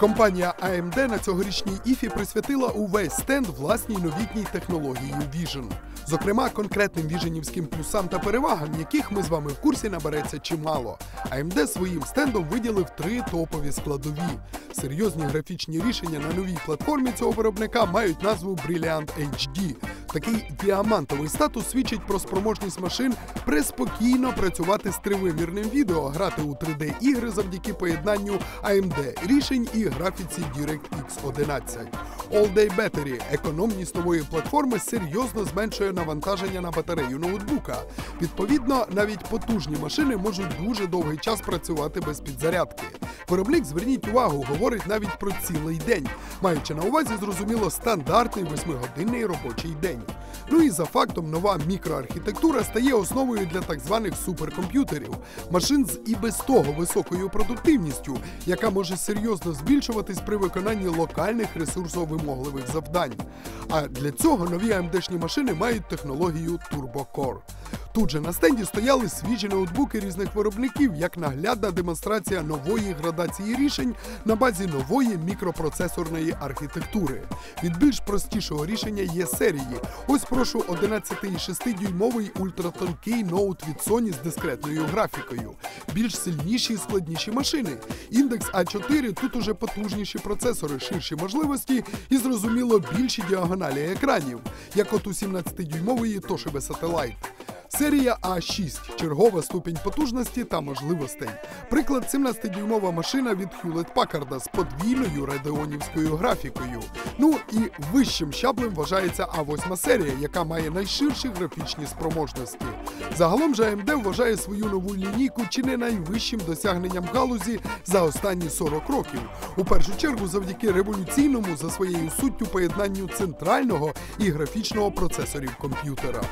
Компанія AMD на цьогорічній іфі присвятила увесь стенд власній новітній технології Vision. Зокрема, конкретним віженівським плюсам та перевагам, яких ми з вами в курсі набереться чимало. AMD своїм стендом виділив три топові складові. Серйозні графічні рішення на новій платформі цього виробника мають назву Brilliant HD. Такий діамантовий статус свідчить про спроможність машин преспокійно працювати з тривимірним відео, грати у 3D ігри завдяки поєднанню AMD рішень і графіці DirectX 11. All Day Battery – економність нової платформи серйозно зменшує навантаження на батарею ноутбука. Відповідно, навіть потужні машини можуть дуже довгий час працювати без підзарядки. Виробник, зверніть увагу, говорить навіть про цілий день, маючи на увазі, зрозуміло, стандартний восьмигодинний робочий день. Ну і за фактом, нова мікроархітектура стає основою для так званих суперкомп'ютерів, машин з і без того високою продуктивністю, яка може серйозно збільшуватись при виконанні локальних ресурсовимогливих завдань. А для цього нові AMD-шні машини мають технологію Turbo Core. Тут же на стенді стояли свіжі ноутбуки різних виробників, як наглядна демонстрація нової градації рішень на базі нової мікропроцесорної архітектури. Від більш простішого рішення є серії. Ось прошу 11,6-дюймовий ультратонкий ноут від Sony з дискретною графікою. Більш сильніші і складніші машини. Індекс А4 тут уже потужніші процесори, ширші можливості і зрозуміло більші діагоналі екранів, як от у 17-дюймової Toshiba Satellite. Серія А6 чергова ступінь потужності та можливостей. Приклад 17-дюймова машина від Hewlett Packard з подвійною радеонівською графікою. Ну і вищим щаблем вважається А8 серія, яка має найширші графічні спроможності. Загалом же AMD вважає свою нову лінійку чи не найвищим досягненням галузі за останні 40 років. У першу чергу завдяки революційному за своєю суттю поєднанню центрального і графічного процесорів комп'ютера.